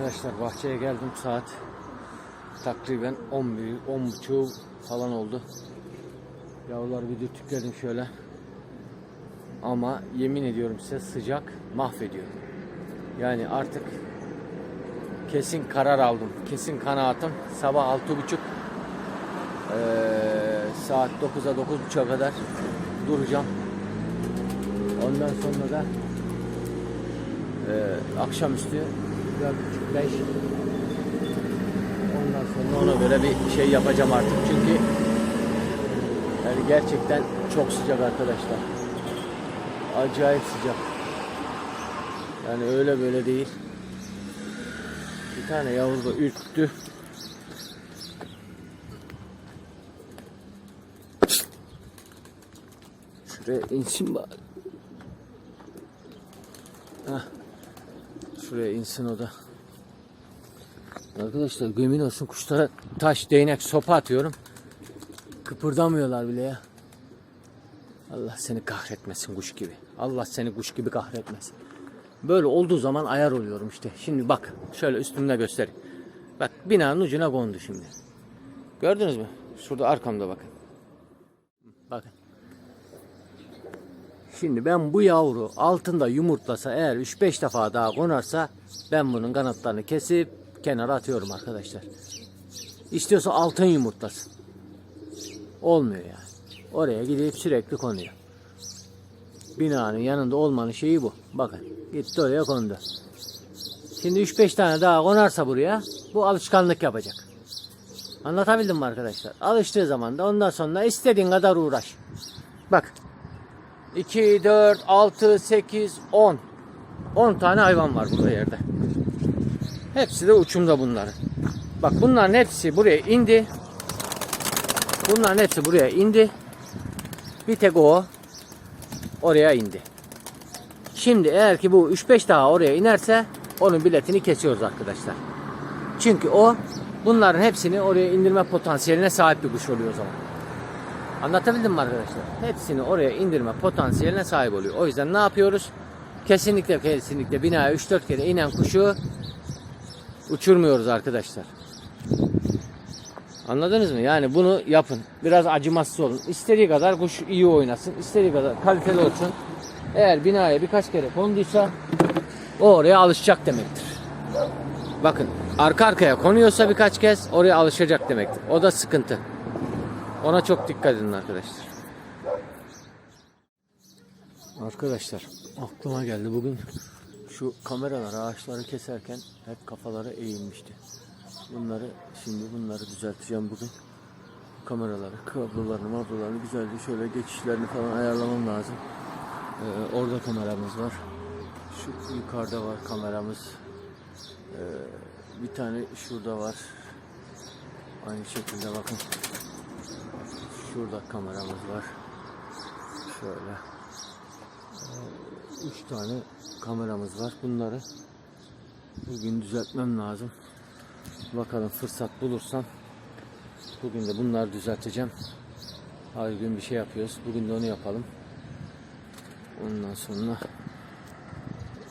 Arkadaşlar bahçeye geldim saat takriben 10 büyük 10 buçuğu falan oldu. Yavrular bir dürtükledim şöyle. Ama yemin ediyorum size sıcak mahvediyor. Yani artık kesin karar aldım. Kesin kanaatim sabah altı buçuk eee, saat 9'a 9.30'a kadar duracağım. Ondan sonra da eee akşamüstü 4.30-5 Ondan sonra ona göre bir şey yapacağım artık çünkü yani gerçekten çok sıcak arkadaşlar. Acayip sıcak. Yani öyle böyle değil. Bir tane yavru da ürktü. Şuraya insin bari. Hah. Şuraya insin o da. Arkadaşlar yemin olsun kuşlara taş, değnek, sopa atıyorum. Kıpırdamıyorlar bile ya. Allah seni kahretmesin kuş gibi. Allah seni kuş gibi kahretmesin. Böyle olduğu zaman ayar oluyorum işte. Şimdi bak şöyle üstümde göstereyim. Bak binanın ucuna kondu şimdi. Gördünüz mü? Şurada arkamda bakın. Bakın. Şimdi ben bu yavru altında yumurtlasa eğer 3-5 defa daha konarsa ben bunun kanatlarını kesip kenara atıyorum arkadaşlar. İstiyorsa altın yumurtlasın. Olmuyor yani. Oraya gidip sürekli konuyor. Binanın yanında olmanın şeyi bu. Bakın gitti oraya kondu. Şimdi 3-5 tane daha konarsa buraya bu alışkanlık yapacak. Anlatabildim mi arkadaşlar? Alıştığı zaman da ondan sonra istediğin kadar uğraş. Bak 2, 4, 6, 8, 10. 10 tane hayvan var burada yerde. Hepsi de uçumda bunların. Bak bunların hepsi buraya indi. Bunların hepsi buraya indi. Bir tek o oraya indi. Şimdi eğer ki bu 3-5 daha oraya inerse onun biletini kesiyoruz arkadaşlar. Çünkü o bunların hepsini oraya indirme potansiyeline sahip bir kuş oluyor o zaman. Anlatabildim mi arkadaşlar? Hepsini oraya indirme potansiyeline sahip oluyor. O yüzden ne yapıyoruz? Kesinlikle kesinlikle binaya 3-4 kere inen kuşu uçurmuyoruz arkadaşlar. Anladınız mı? Yani bunu yapın. Biraz acımasız olun. İstediği kadar kuş iyi oynasın. istediği kadar kaliteli olsun. Eğer binaya birkaç kere konduysa o oraya alışacak demektir. Bakın arka arkaya konuyorsa birkaç kez oraya alışacak demektir. O da sıkıntı. Ona çok dikkat edin arkadaşlar. Arkadaşlar aklıma geldi bugün şu kameralar ağaçları keserken hep kafaları eğilmişti. Bunları şimdi bunları düzelteceğim bugün. Kameraları, kablolarını, mablolarını güzelce şöyle geçişlerini falan ayarlamam lazım. Ee, orada kameramız var. Şu yukarıda var kameramız. Ee, bir tane şurada var. Aynı şekilde bakın. Şurada kameramız var. Şöyle. Ee, üç tane kameramız var. Bunları bugün düzeltmem lazım. Bakalım fırsat bulursam bugün de bunları düzelteceğim. Her gün bir şey yapıyoruz. Bugün de onu yapalım. Ondan sonra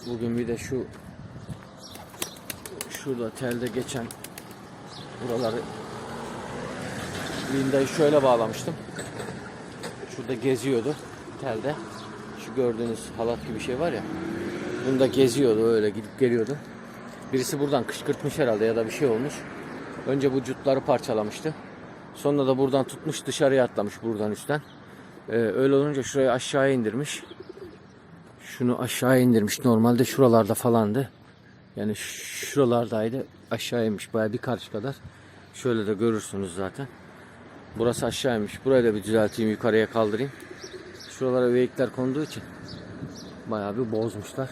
bugün bir de şu şurada telde geçen buraları Linda'yı şöyle bağlamıştım. Şurada geziyordu telde. Şu gördüğünüz halat gibi bir şey var ya. Bunda geziyordu öyle gidip geliyordu. Birisi buradan kışkırtmış herhalde ya da bir şey olmuş. Önce bu cutları parçalamıştı. Sonra da buradan tutmuş dışarıya atlamış buradan üstten. Ee, öyle olunca şurayı aşağıya indirmiş. Şunu aşağı indirmiş. Normalde şuralarda falandı. Yani şuralardaydı. Aşağı inmiş. Baya bir karış kadar. Şöyle de görürsünüz zaten. Burası aşağıymış. Burayı da bir düzelteyim. Yukarıya kaldırayım. Şuralara veyikler konduğu için bayağı bir bozmuşlar.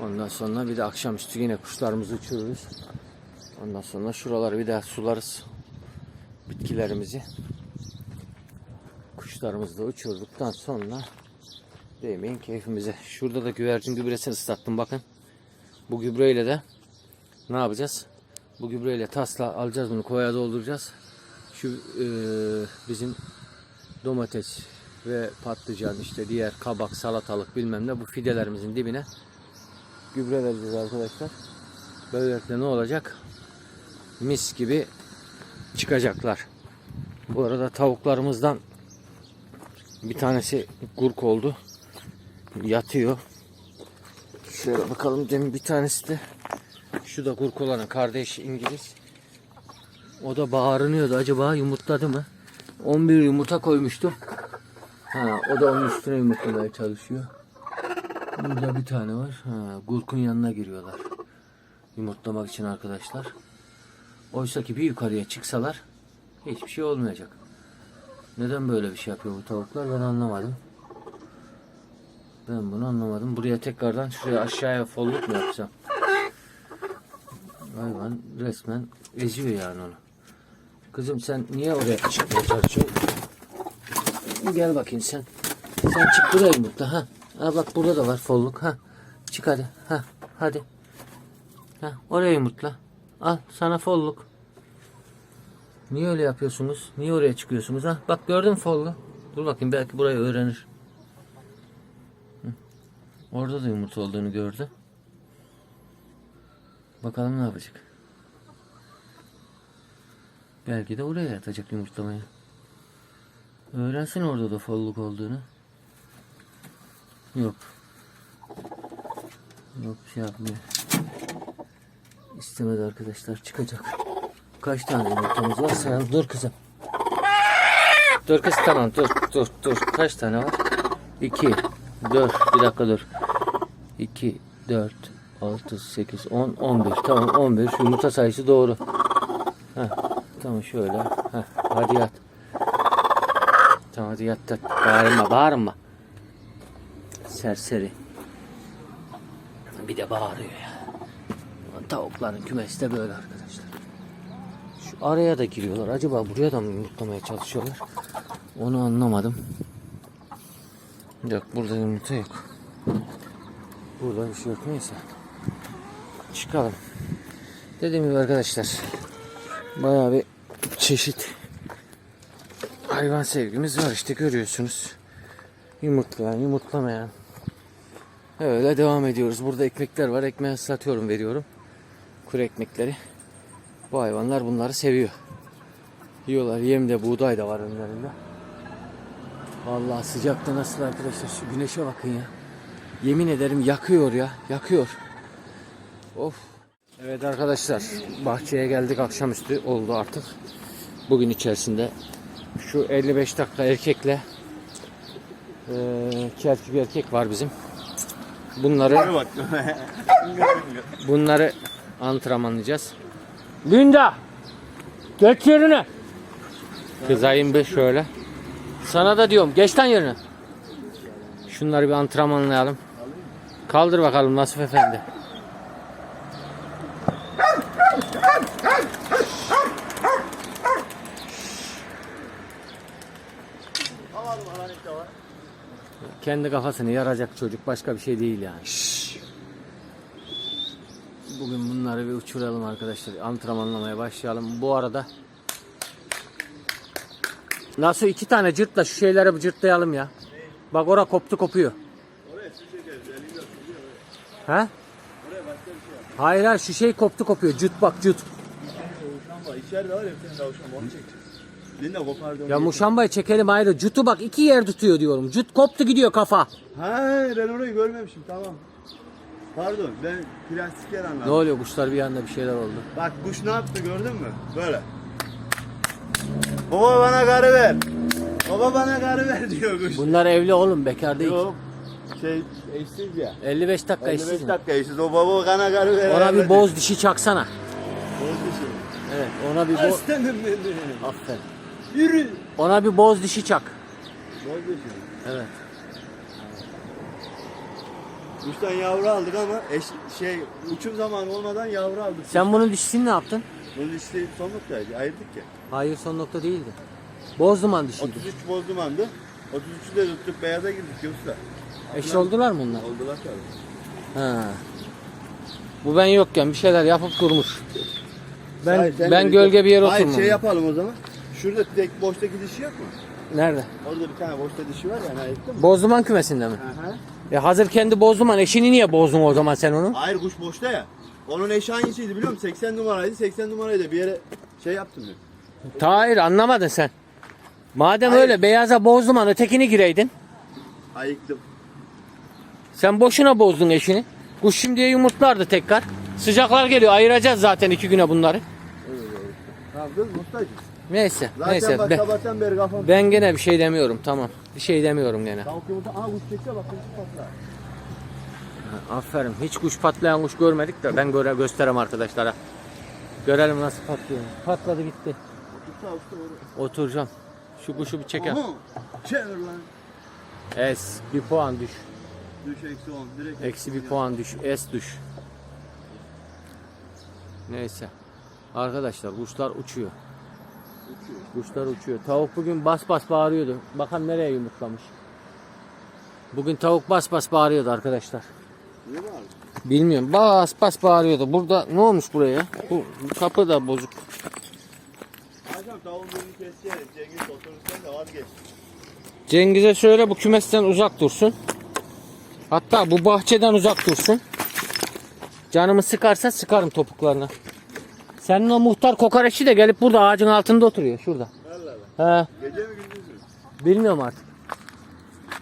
Ondan sonra bir de akşamüstü yine kuşlarımızı uçururuz. Ondan sonra şuraları bir daha sularız. Bitkilerimizi. Kuşlarımızı da uçurduktan sonra değmeyin keyfimize. Şurada da güvercin gübresini ıslattım bakın. Bu gübreyle de ne yapacağız? Bu gübreyle tasla alacağız bunu kovaya dolduracağız. Şu e, bizim domates ve patlıcan işte diğer kabak, salatalık bilmem ne bu fidelerimizin dibine gübre vereceğiz arkadaşlar. Böylelikle ne olacak? Mis gibi çıkacaklar. Bu arada tavuklarımızdan bir tanesi gurk oldu. Yatıyor. Şöyle bakalım demin bir tanesi de şu da gurk olanı kardeş İngiliz. O da bağırınıyordu. Acaba yumurtladı mı? 11 yumurta koymuştu. Ha, o da onun üstüne yumurtlamaya çalışıyor. Burada bir tane var. Ha, gurkun yanına giriyorlar. Yumurtlamak için arkadaşlar. Oysa ki bir yukarıya çıksalar hiçbir şey olmayacak. Neden böyle bir şey yapıyor bu tavuklar ben anlamadım. Ben bunu anlamadım. Buraya tekrardan şuraya aşağıya folluk mu yapsam? Hayvan resmen eziyor yani onu. Kızım sen niye oraya çıkmaya? Gel bakayım sen. Sen çık buraya yumurtla ha. Ha bak burada da var folluk ha. Çık hadi. Ha hadi. Ha oraya yumurtla. Al sana folluk. Niye öyle yapıyorsunuz? Niye oraya çıkıyorsunuz ha? Bak gördün follu? Dur bakayım belki burayı öğrenir. Orada da yumurta olduğunu gördü. Bakalım ne yapacak. Belki de oraya yatacak yumurtlamaya. Öğrensin orada da folluk olduğunu. Yok. Yok şey yapmıyor. İstemedi arkadaşlar çıkacak. Kaç tane yumurtamız var sayalım. Dur kızım. Dur kız tamam dur dur dur. Kaç tane var? 2 4 bir dakika dur. 2 4 6 8 10 11 tamam 11 şu yumurta sayısı doğru. Heh, tamam şöyle. Heh, hadi yat. Tamam hadi yat yat. Bağırma bağırma. Serseri. Bir de bağırıyor ya. Tavukların kümesi de böyle arkadaşlar. Şu araya da giriyorlar. Acaba buraya da mı yumurtlamaya çalışıyorlar? Onu anlamadım. Yok burada yumurta yok. Burada bir şey yok neyse. Çıkalım. Dediğim gibi arkadaşlar. Bayağı bir çeşit hayvan sevgimiz var işte görüyorsunuz. Yumurtlayan, yumurtlamayan. Öyle devam ediyoruz. Burada ekmekler var. Ekmeği satıyorum, veriyorum. Kuru ekmekleri. Bu hayvanlar bunları seviyor. Yiyorlar. Yem de buğday da var önlerinde. Vallahi sıcakta nasıl arkadaşlar şu güneşe bakın ya. Yemin ederim yakıyor ya. Yakıyor. Of. Evet arkadaşlar bahçeye geldik akşamüstü oldu artık. Bugün içerisinde şu 55 dakika erkekle erkek bir erkek var bizim. Bunları bunları antrenmanlayacağız. Linda geç yerine. Kızayım bir şöyle. Sana da diyorum geç lan yerine. Şunları bir antrenmanlayalım. Kaldır bakalım Nasif Efendi. Kendi kafasını yaracak çocuk başka bir şey değil yani. Bugün bunları bir uçuralım arkadaşlar. Antrenmanlamaya başlayalım. Bu arada Nasıl iki tane cırtla şu şeyleri bir cırtlayalım ya. Bak ora koptu kopuyor. He? Hayır hayır şu şey koptu kopuyor. Cıt bak. Ama içeride var ya bir tane tavşan onu çekeceğiz. Kopardı onu. Ya muşambayı çekelim ayrı. Cütü bak iki yer tutuyor diyorum. Cüt koptu gidiyor kafa. Ha ben orayı görmemişim tamam. Pardon ben plastik yer Ne anladım. oluyor kuşlar bir anda bir şeyler oldu. Bak kuş ne yaptı gördün mü? Böyle. Baba bana karı ver. Baba bana karı ver diyor kuş. Bunlar evli oğlum bekar değil. Yok. Şey eşsiz ya. 55 dakika 55 işsiz. dakika eşsiz. O baba bana karı ver. Ona bir boz dişi çaksana. Boz dişi. Evet ona bir boz... Aslanım benim. Aferin. Yürü. Ona bir boz dişi çak. Boz dişi. Evet. Kuştan yavru aldık ama eş, şey uçum zamanı olmadan yavru aldık. Sen bunun dişisini ne yaptın? Bunun işte son noktaydı. Ayırdık ya. Hayır son nokta değildi. Boz duman dişiydi. 33 bozdumandı. 33'ü de tuttuk beyaza girdik yoksa. Eş oldular mı onlar? Oldular tabii. Ha. Bu ben yokken bir şeyler yapıp durmuş. Ben Hayır, ben gölge bir yere Hayır oturmam. şey yapalım o zaman. Şurada tek boştaki dişi yok mu? Nerede? Orada bir tane boşta dişi var ya. Mı? Bozduman kümesinde mi? Hı hı. E hazır kendi bozduman eşini niye bozdun o zaman sen onu? Hayır kuş boşta ya. Onun eşi hangisiydi biliyor musun? 80 numaraydı. 80 numarayı da bir yere şey yaptım ben. Hayır anlamadın sen. Madem Hayır. öyle beyaza bozduman ötekini gireydin. Ayıktım. Sen boşuna bozdun eşini. Kuş şimdiye yumurtlardı tekrar. Sıcaklar geliyor ayıracağız zaten iki güne bunları. Tamam kız Mustacığım. Neyse Zaten neyse bak ben, sabahtan beri kafam. ben gene bir şey demiyorum tamam. Bir şey demiyorum gene. Tavuk yumurta. Aa kuş çekiyor bak kuş patlar. Aferin. Hiç kuş patlayan kuş görmedik de ben göre göstereyim arkadaşlara. Görelim nasıl patlıyor. Patladı gitti. Usta. Oturacağım. Şu kuşu bir çeker. Aha, Çevir lan. Es bir puan düş. Düş eksi 10. Direkt Eksi bir 10 puan düş. Es düş. Neyse. Arkadaşlar kuşlar uçuyor. Uçuyor. Kuşlar uçuyor. Tavuk bugün bas bas bağırıyordu. Bakalım nereye yumurtlamış. Bugün tavuk bas bas bağırıyordu arkadaşlar. Niye var? Bilmiyorum. Bas bas bağırıyordu. Burada ne olmuş buraya? Bu bu kapı da bozuk. Akşam tavuğun birini keseceğiz. Cengiz oturursan da vazgeç. Cengiz'e söyle bu kümesten uzak dursun. Hatta bu bahçeden uzak dursun. Canımı sıkarsa sıkarım topuklarına. Senin o muhtar kokoreççi de gelip burada ağacın altında oturuyor şurada. Allah Allah. He, Gece mi gündüz mü? bilmiyorum artık.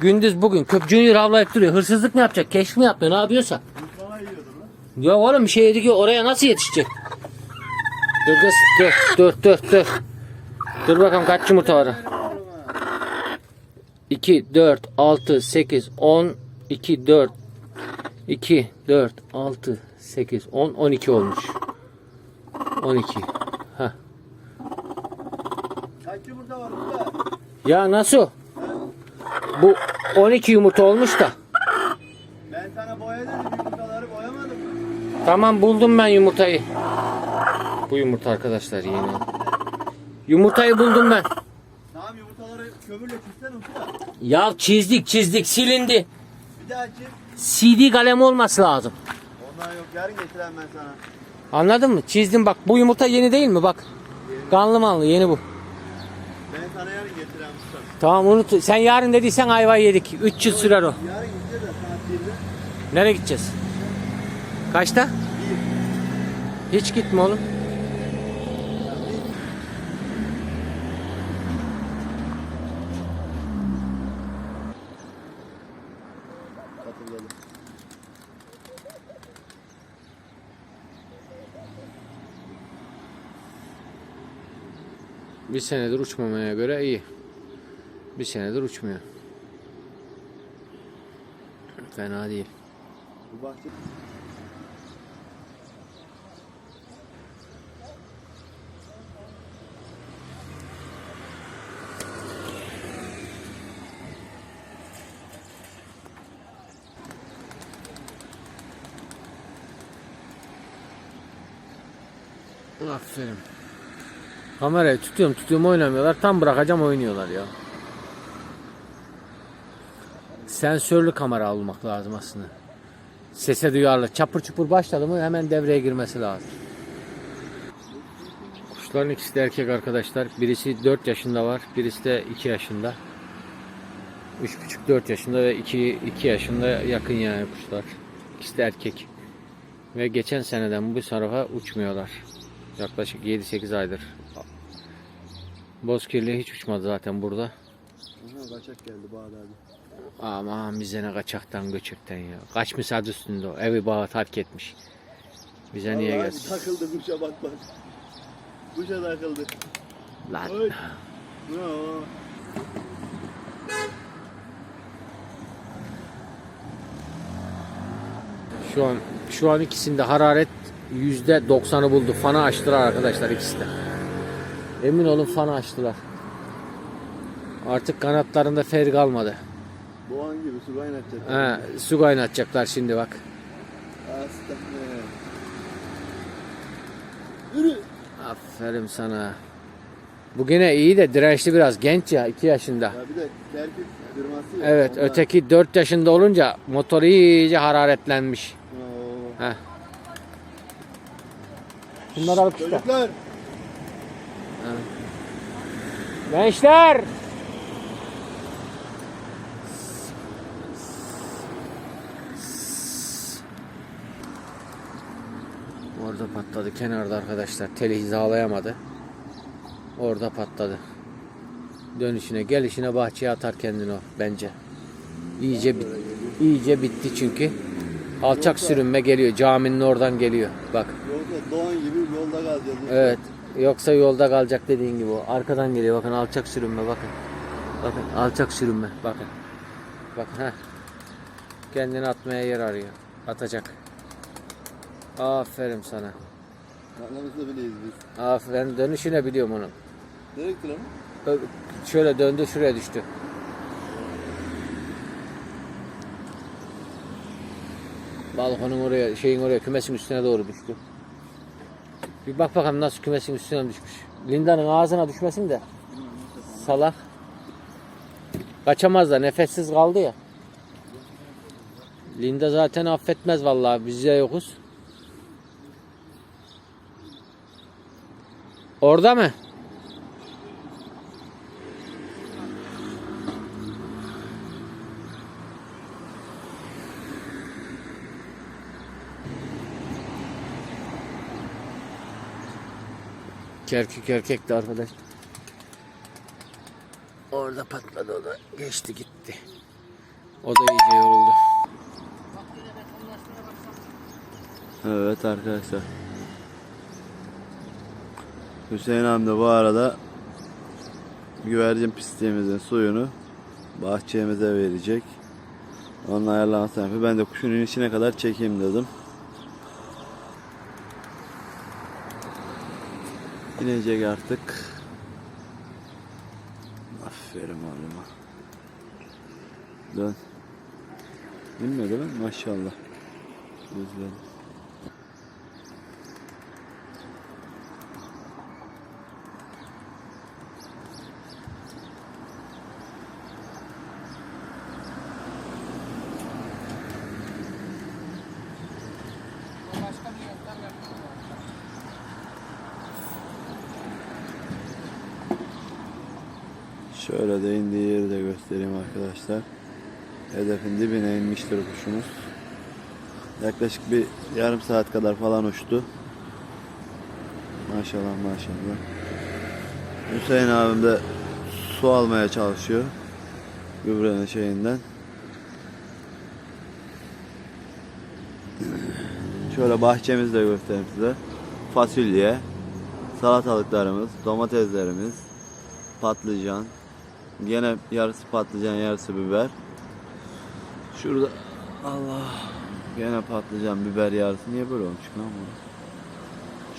Gündüz bugün köpcüğünü havlayıp duruyor. Hırsızlık mı yapacak? Keşif mi yapıyor? Ne yapıyorsa? Ya oğlum bir şey yedi ki oraya nasıl yetişecek? Dur kız dur dur dur dur. Dur bakalım kaç yumurta var. 2, 4, 6, 8, 10, 2, 4, 2, 4, 6, 8, 10, 12 olmuş. 12. Heh. Kaç yumurta var burada? Ya nasıl? Bu 12 yumurta olmuş da. Ben sana boya dedim yumurtaları boyamadım? Tamam buldum ben yumurtayı. Bu yumurta arkadaşlar yeni. Yumurtayı buldum ben. Tamam yumurtaları kömürle çizsen usta. Ya çizdik çizdik silindi. Bir daha çiz. CD kalem olması lazım. Ondan yok yarın getireyim ben sana. Anladın mı? Çizdim bak. Bu yumurta yeni değil mi? Bak. Kanlı manlı yeni bu. Ben sana yarın getireyim usta. Tamam unut. Sen yarın dediysen ayvayı yedik. 3 yıl sürer o. Yarın gideceğiz de saat 1'de. Nereye gideceğiz? Kaçta? Hiç gitme oğlum. Bir senedir uçmamaya göre iyi. Bir senedir uçmuyor. Fena değil. Bu bahçe Aferin. Kamerayı tutuyorum tutuyorum oynamıyorlar. Tam bırakacağım oynuyorlar ya. Sensörlü kamera almak lazım aslında. Sese duyarlı. Çapır çupur başladı mı hemen devreye girmesi lazım. Kuşların ikisi de erkek arkadaşlar. Birisi 4 yaşında var. Birisi de 2 yaşında. 3,5-4 yaşında ve 2, 2 yaşında yakın yani kuşlar. İkisi de erkek. Ve geçen seneden bu tarafa uçmuyorlar. Yaklaşık 7-8 aydır. Bozkirli hiç uçmadı zaten burada. Aha kaçak geldi Bağdat abi. Aman bize ne kaçaktan göçekten ya. Kaç misal üstünde o. Evi bağı terk etmiş. Bize niye Vallahi gelsin? Takıldı kuşa bak bak. Kuşa takıldı. Lan. Oy. Ne o? Şu an şu an ikisinde hararet yüzde doksanı buldu. Fanı açtılar arkadaşlar ikisi de. Emin olun fanı açtılar. Artık kanatlarında fer kalmadı. Boğan gibi su kaynatacak. He, su kaynatacaklar şimdi bak. Yürü. Aferin sana. Bu gene iyi de dirençli biraz genç ya 2 yaşında. Ya bir de terkik kırması ya. Evet ondan- öteki 4 yaşında olunca motor iyice hararetlenmiş. Oo. Heh. Bunları alıp işte. Çocuklar. Gençler! Orada patladı kenarda arkadaşlar. Teli hizalayamadı. Orada patladı. Dönüşüne gelişine bahçeye atar kendini o bence. İyice bit, iyice bitti çünkü. Alçak sürünme geliyor. Caminin oradan geliyor. Bak. Yolda, doğan gibi yolda kalacağız. Evet. Yoksa yolda kalacak dediğin gibi o. Arkadan geliyor. Bakın alçak sürünme bakın. Bakın alçak sürünme. Bakın. Bakın ha. Kendini atmaya yer arıyor. Atacak. Aferin sana. Anlamızda bileyiz biz. Aferin. Dönüşüne biliyorum onu. Mı? Ö- Şöyle döndü şuraya düştü. Balkonun oraya, şeyin oraya, kümesin üstüne doğru düştü. Bir bak bakalım nasıl kümesin üstüne düşmüş. Linda'nın ağzına düşmesin de. Salak. Kaçamaz da nefessiz kaldı ya. Linda zaten affetmez vallahi biz de yokuz. Orada mı? Kerkük erkekti arkadaş. Orada patladı o da. Geçti gitti. O da iyice yoruldu. Evet arkadaşlar. Hüseyin de bu arada güvercin pisliğimizin suyunu bahçemize verecek. Onun ayarlamasını yapıyor. Ben de kuşun inişine kadar çekeyim dedim. İnecek artık. Aferin oğluma. Dön. İnmedi mi? Maşallah. Güzel. Şöyle de indiği yeri de göstereyim arkadaşlar. Hedefin dibine inmiştir kuşumuz. Yaklaşık bir yarım saat kadar falan uçtu. Maşallah maşallah. Hüseyin abim de su almaya çalışıyor. Gübrenin şeyinden. Şöyle bahçemizi de göstereyim size. Fasulye, salatalıklarımız, domateslerimiz, patlıcan, gene yarısı patlıcan yarısı biber. Şurada Allah gene patlıcan biber yarısı niye böyle olmuş lan bu?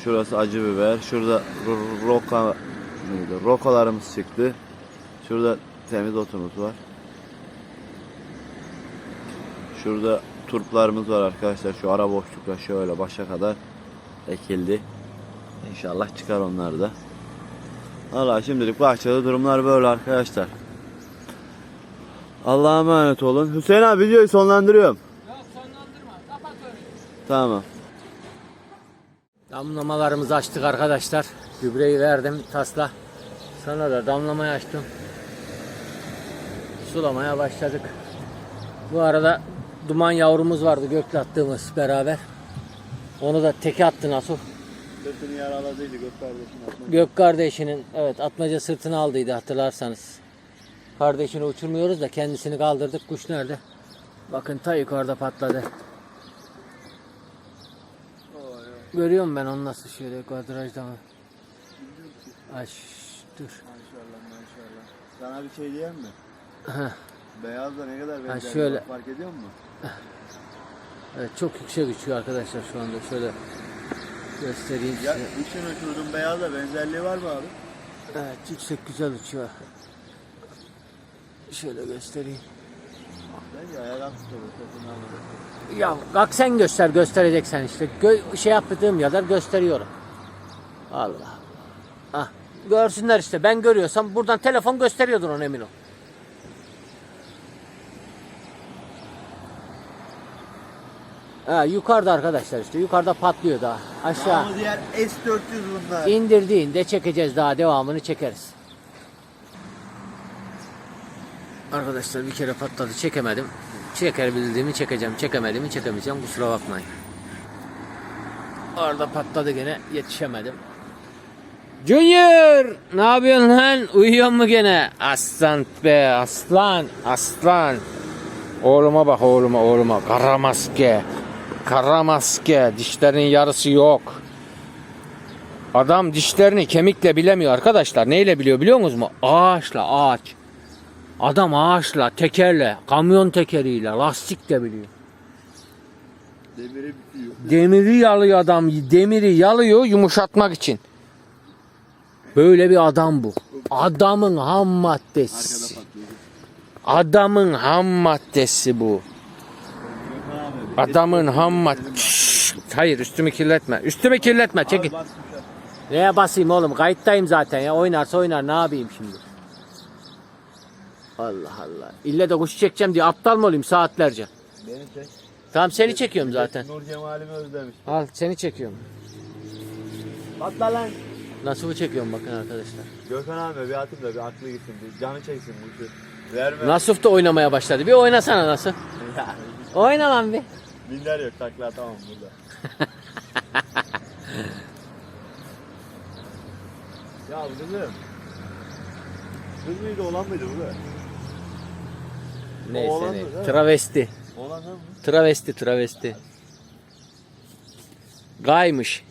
Şurası acı biber. Şurada ro- roka neydi? Rokalarımız çıktı. Şurada temiz otumuz var. Şurada turplarımız var arkadaşlar. Şu ara boşlukta şöyle başa kadar ekildi. İnşallah çıkar onlar da. Valla şimdilik bahçede durumlar böyle arkadaşlar. Allah'a emanet olun. Hüseyin abi videoyu sonlandırıyorum. Yok sonlandırma. Kapat öyle. Tamam. Damlamalarımızı açtık arkadaşlar. Gübreyi verdim tasla. Sonra da damlamayı açtım. Sulamaya başladık. Bu arada duman yavrumuz vardı gökle attığımız beraber. Onu da teke attı nasıl? Sırtını yaraladıydı gök kardeşim. Gök kardeşinin evet atmaca sırtını aldıydı hatırlarsanız. Kardeşini uçurmuyoruz da kendisini kaldırdık. Kuş nerede? Bakın ta yukarıda patladı. Görüyorum ben onu nasıl şöyle kadrajda mı? Ay şş, dur. Maşallah maşallah. Sana bir şey diyeyim mi? Beyaz da ne kadar benzer. şöyle. bak, Fark ediyor musun? Evet, çok yüksek uçuyor arkadaşlar şu anda. Şöyle göstereyim Ya size. üçün uçurdum beyazla benzerliği var mı abi? Evet yüksek güzel uçuyor. Şöyle göstereyim. Ya bak sen göster göstereceksen işte. Gö- şey yaptığım kadar gösteriyorum. Allah. Ah, görsünler işte ben görüyorsam buradan telefon gösteriyordur onu emin ol. Ha, yukarıda arkadaşlar işte yukarıda patlıyor daha. Aşağı Ama diğer S400 bunlar. indirdiğinde çekeceğiz daha devamını çekeriz. Arkadaşlar bir kere patladı çekemedim. Çekebildiğimi çekeceğim çekemediğimi çekemeyeceğim kusura bakmayın. Orada patladı gene yetişemedim. Junior ne yapıyorsun lan? Uyuyor mu gene? Aslan be aslan aslan. Oğluma bak oğluma oğluma. Kara maske. Kara maske. Dişlerin yarısı yok. Adam dişlerini kemikle bilemiyor arkadaşlar. Neyle biliyor biliyor musunuz mu? Ağaçla ağaç. Adam ağaçla, tekerle, kamyon tekeriyle, lastikle biliyor. Demiri bitiyor. Demiri yalıyor adam. Demiri yalıyor yumuşatmak için. Böyle bir adam bu. Adamın ham maddesi. Adamın ham maddesi bu. Adamın ham maddesi. Hayır üstümü kirletme. Üstümü kirletme. Tuşa. Neye basayım oğlum? Kayıttayım zaten ya. Oynarsa oynar. Ne yapayım şimdi? Allah Allah. İlle de kuş çekeceğim diye aptal mı olayım saatlerce? Beni çek. Tamam seni çekiyorum zaten. Nur Cemal'imi özlemiş. Al seni çekiyorum. Patla lan. Nasıl çekiyorum bakın arkadaşlar. Gökhan abi bir atayım da bir aklı gitsin. Bir canı çeksin bu işi. Verme. Nasuf da oynamaya başladı. Bir oynasana nasıl? Ya, Oyna lan bir. Minder yok takla atamam burada. ya kızım. Kız mıydı olan mıydı bu da? Neyse ne. Travesti. Mı? Travesti travesti. Gaymış.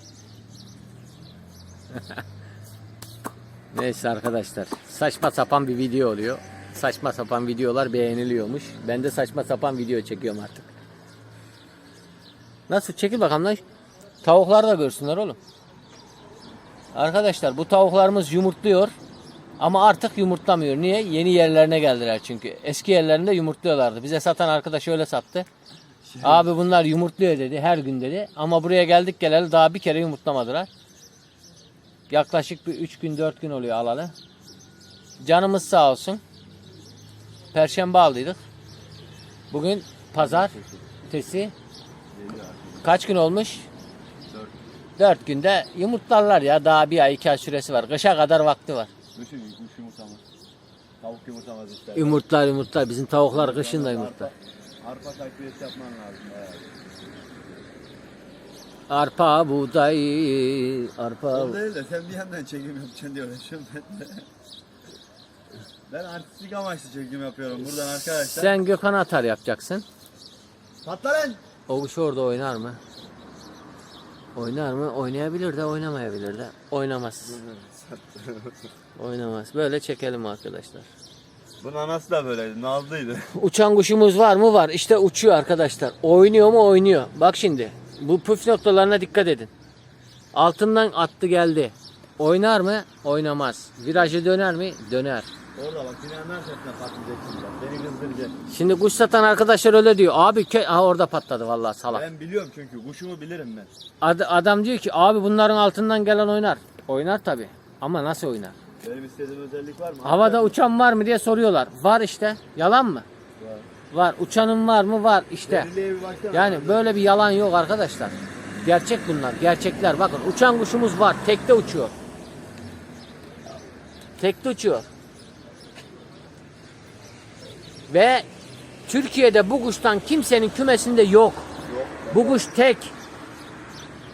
Neyse arkadaşlar. Saçma sapan bir video oluyor. Saçma sapan videolar beğeniliyormuş. Ben de saçma sapan video çekiyorum artık. Nasıl? Çekil bakalım lan. Tavuklar da görsünler oğlum. Arkadaşlar bu tavuklarımız yumurtluyor. Ama artık yumurtlamıyor. Niye? Yeni yerlerine geldiler çünkü. Eski yerlerinde yumurtluyorlardı. Bize satan arkadaş öyle sattı. Abi bunlar yumurtluyor dedi her gün dedi. Ama buraya geldik geleli daha bir kere yumurtlamadılar. Yaklaşık bir 3 gün 4 gün oluyor alalı. Canımız sağ olsun. Perşembe aldıydık. Bugün pazar tesi. Kaç gün olmuş? Dört. 4 günde yumurtlarlar ya. Daha bir ay iki ay süresi var. Kışa kadar vakti var. Düşün kuş yumurtamaz. Tavuk yumurtamaz işte. Yumurtlar yumurtlar. Bizim tavuklar kışın da yumurtlar. Arpa, arpa takviyesi yapman lazım. bayağı. Arpa, buğday, arpa. O değil de sen bir yandan çekim yapacaksın diye uğraşıyorum ben de. Ben artistik amaçlı çekim yapıyorum buradan arkadaşlar. Sen Gökhan Atar yapacaksın. Patla lan! O kuş orada oynar mı? Oynar mı? Oynayabilir de oynamayabilir de. Oynamaz. Oynamaz. Böyle çekelim arkadaşlar. Bunun anası da böyleydi, nazlıydı. Uçan kuşumuz var mı? Var. İşte uçuyor arkadaşlar. Oynuyor mu? Oynuyor. Bak şimdi. Bu püf noktalarına dikkat edin. Altından attı geldi. Oynar mı? Oynamaz. Virajı döner mi? Döner. Orada bak dünyanın sesine patlayacak şimdi. bak, Beni kızdıracak. Şimdi kuş satan arkadaşlar öyle diyor. Abi ke- ha orada patladı vallahi salak. Ben biliyorum çünkü kuşumu bilirim ben. Ad- adam diyor ki abi bunların altından gelen oynar. Oynar tabi. Ama nasıl oynar? Benim istediğim özellik var mı? Havada uçan var mı diye soruyorlar. Var işte. Yalan mı? Var. Var. Uçanın var mı? Var işte. Deliliğe bir baksana. Yani böyle bir yalan yok arkadaşlar. Gerçek bunlar. Gerçekler. Bakın uçan kuşumuz var. Tekte uçuyor. Tekte uçuyor. Ve Türkiye'de bu kuştan kimsenin kümesinde yok. Yok. Bu kuş tek.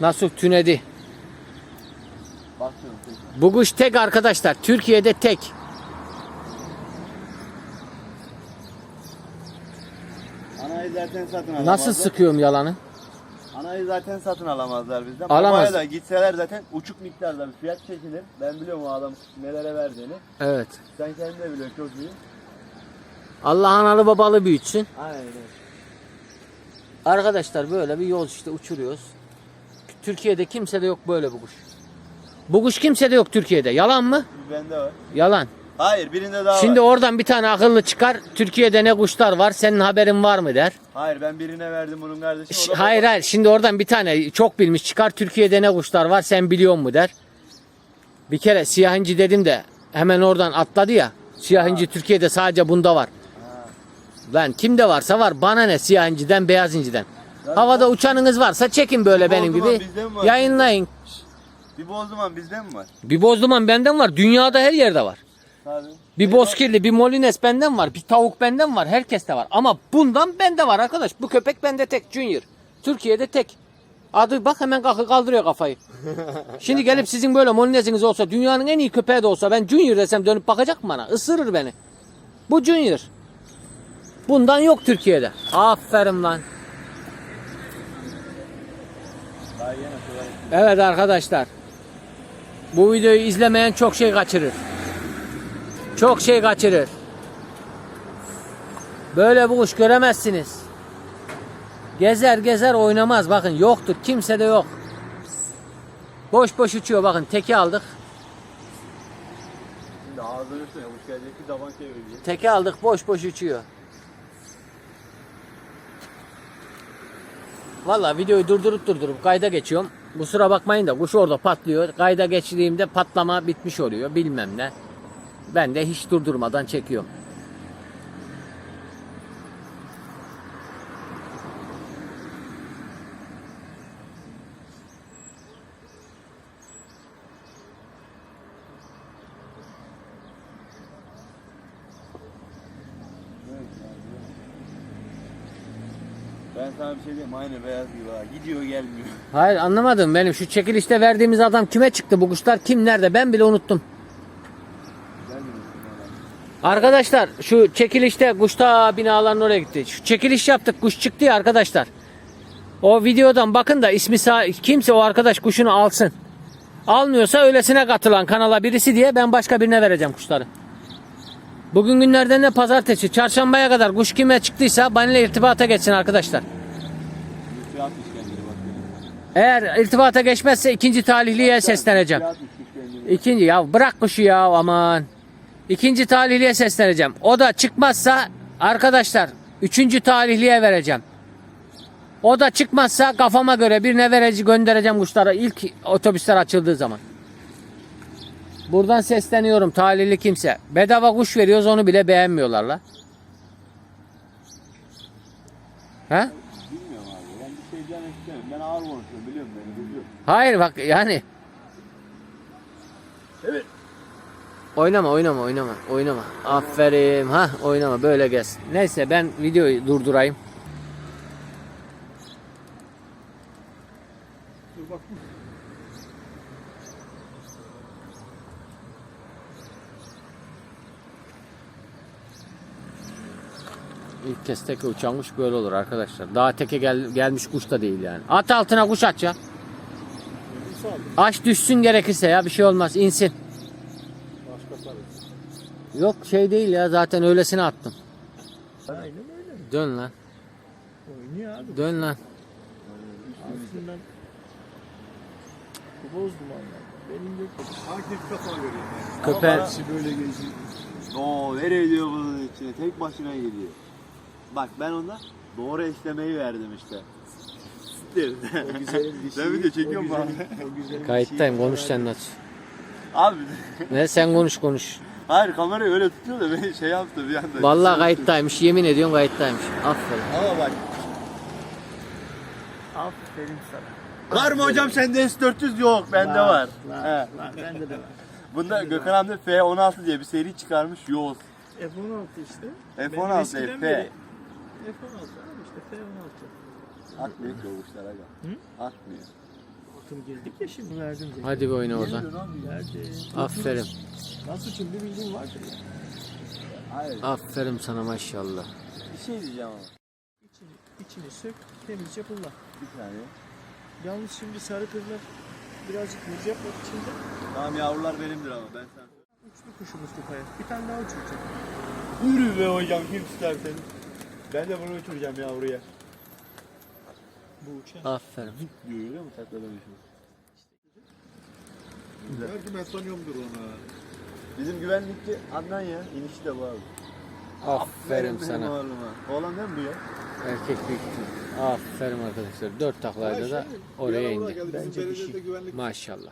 Nasıl tünedi? Bu kuş tek arkadaşlar. Türkiye'de tek. Anayı zaten satın alamazlar. Nasıl sıkıyorum yalanı? Anayı zaten satın alamazlar bizden. Alamaz. Babaya da gitseler zaten uçuk miktarda bir fiyat çekilir. Ben biliyorum o adam nelere verdiğini. Evet. Sen kendin de biliyorsun çok iyi. Allah analı babalı büyütsün. Aynen öyle. Arkadaşlar böyle bir yol işte uçuruyoruz. Türkiye'de kimse de yok böyle bu kuş. Bu kuş kimse de yok Türkiye'de. Yalan mı? Bende var. Yalan. Hayır birinde daha Şimdi var. oradan bir tane akıllı çıkar. Türkiye'de ne kuşlar var? Senin haberin var mı der. Hayır ben birine verdim bunun kardeşi. Ş- o da Hayır hayır. Şimdi oradan bir tane çok bilmiş çıkar. Türkiye'de ne kuşlar var? Sen biliyor mu der. Bir kere siyah inci dedim de hemen oradan atladı ya. Siyah inci Türkiye'de sadece bunda var. Lan kimde varsa var. Bana ne siyah inciden beyaz inciden. Havada uçanınız varsa çekin böyle benim Bozduman gibi. bizde mi var? Yayınlayın. Bir bozduman bizde mi var? Bir bozduman benden var. Dünyada her yerde var. Tabii. Bir bozkirli, bir molines benden var. Bir tavuk benden var. Herkeste var. Ama bundan bende var arkadaş. Bu köpek bende tek. Junior. Türkiye'de tek. Adı bak hemen kalkı kaldırıyor kafayı. Şimdi gelip sizin böyle molineziniz olsa dünyanın en iyi köpeği de olsa ben Junior desem dönüp bakacak mı bana? Isırır beni. Bu Junior. Bundan yok Türkiye'de. Aferin lan. Evet arkadaşlar. Bu videoyu izlemeyen çok şey kaçırır. Çok şey kaçırır. Böyle bu kuş göremezsiniz. Gezer gezer oynamaz. Bakın yoktur. Kimse de yok. Boş boş uçuyor. Bakın teki aldık. Şimdi ağzını üstüne kuş gelecek taban çevirecek. Teki aldık. Boş boş uçuyor. Valla videoyu durdurup durdurup kayda geçiyorum. Kusura bakmayın da kuş orada patlıyor. Kayda geçtiğimde patlama bitmiş oluyor. Bilmem ne. Ben de hiç durdurmadan çekiyorum. Bir şey aynı beyaz gibi ha. Gidiyor gelmiyor. Hayır anlamadım benim şu çekilişte verdiğimiz adam kime çıktı bu kuşlar kim nerede ben bile unuttum. Arkadaşlar şu çekilişte kuşta binaların oraya gitti. Şu çekiliş yaptık kuş çıktı ya arkadaşlar. O videodan bakın da ismi sağ, kimse o arkadaş kuşunu alsın. Almıyorsa öylesine katılan kanala birisi diye ben başka birine vereceğim kuşları. Bugün günlerden ne pazartesi çarşambaya kadar kuş kime çıktıysa benimle irtibata geçsin arkadaşlar. Bir şey atmış kendini bak. Eğer irtibata geçmezse ikinci talihliye sesleneceğim. İkinci ya bırak kuşu ya aman. İkinci talihliye sesleneceğim. O da çıkmazsa arkadaşlar üçüncü talihliye vereceğim. O da çıkmazsa kafama göre birine verici göndereceğim kuşlara ilk otobüsler açıldığı zaman. Buradan sesleniyorum talihli kimse. Bedava kuş veriyoruz onu bile beğenmiyorlar la. He? Bilmiyorum abi. Ben bir şey demek istemiyorum. Ben ağır konuşuyorum biliyorum beni. Biliyorum. Hayır bak yani. Evet. Oynama oynama oynama oynama. Aferin ha oynama böyle gez. Neyse ben videoyu durdurayım. Dur bak. İlk kez teke uçan kuş böyle olur arkadaşlar. Daha teke gel, gelmiş kuş da değil yani. At altına kuş at ya. Aç düşsün gerekirse ya bir şey olmaz insin. Başka. Yok şey değil ya zaten öylesine attım. Aynen öyle. Dön lan Oynuyor abi. dön lan. Bu bozdum anlamda. Benim yok. Akif kafa veriyor. Köpeğe böyle geziyor. Oo nereye gidiyor bunun içine? Tek başına gidiyor. Bak ben ona doğru eşlemeyi verdim işte. O güzelin dişi. Ben video çekiyorum kayıttayım konuş sen aç. Abi Ne sen konuş konuş. hayır kamerayı öyle tutuyor da beni şey yaptı bir anda. Vallahi kayıttaymış yemin ediyorum kayıttaymış. Aferin. Ama bak. Aferin sana. Var mı hocam sende S400 yok bende var. Var, He. var, bende de var. Bunda Gökhan amca F16 diye bir seri çıkarmış Yoğuz. F16 işte. F16 Benim eskiden F. beri- F16 abi işte F16. Atmıyor ki o kuşlar aga. Atmıyor. Bakın girdik ya şimdi verdim. diye. Hadi bir oyna oradan. Verdim. Aferin. Nasıl şimdi bildiğin vardır ya. Hayır. Aferin sana maşallah. Bir şey diyeceğim ama. İçini, içini sök, temizce kullan. Bir saniye. Yalnız şimdi sarı kızlar birazcık vuracak bak içinde. Tamam yavrular benimdir ama ben sen. Uçtu kuşumuz kupaya. Bir tane daha uçuracak. Yürü be hocam kim tutar seni? Ben de bunu uçuracağım yavruya. Bu uçan. Aferin. Diyor görüyor musun taklamışım. Belki ben tanıyorumdur onu. Bizim güvenlikçi Adnan ya. İnişi de bu abi. Aferin sana. oğluma. Oğlan değil mi bu ya? Erkek büyük ihtimal. Aferin arkadaşlar. Dört taklayla da oraya indi. Bence bir şey. Maşallah.